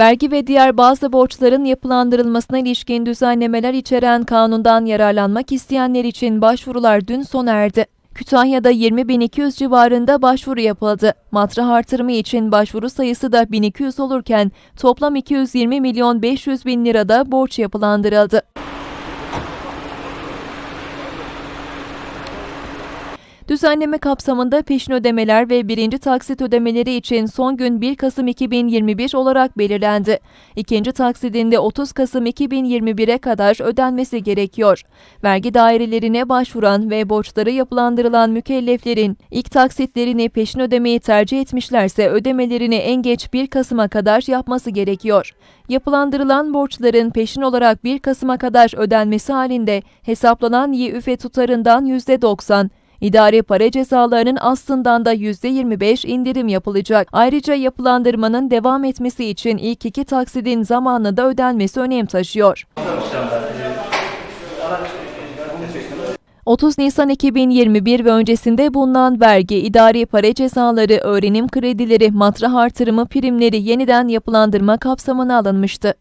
Vergi ve diğer bazı borçların yapılandırılmasına ilişkin düzenlemeler içeren kanundan yararlanmak isteyenler için başvurular dün sona erdi. Kütahya'da 20.200 civarında başvuru yapıldı. Matrah artırımı için başvuru sayısı da 1200 olurken toplam 220 milyon 500 bin lirada borç yapılandırıldı. Düzenleme kapsamında peşin ödemeler ve birinci taksit ödemeleri için son gün 1 Kasım 2021 olarak belirlendi. İkinci taksidinde 30 Kasım 2021'e kadar ödenmesi gerekiyor. Vergi dairelerine başvuran ve borçları yapılandırılan mükelleflerin ilk taksitlerini peşin ödemeyi tercih etmişlerse ödemelerini en geç 1 Kasım'a kadar yapması gerekiyor. Yapılandırılan borçların peşin olarak 1 Kasım'a kadar ödenmesi halinde hesaplanan YÜFE tutarından %90, İdari para cezalarının aslından da %25 indirim yapılacak. Ayrıca yapılandırmanın devam etmesi için ilk iki taksidin zamanında ödenmesi önem taşıyor. 30 Nisan 2021 ve öncesinde bulunan vergi, idari para cezaları, öğrenim kredileri, matrah artırımı primleri yeniden yapılandırma kapsamına alınmıştı.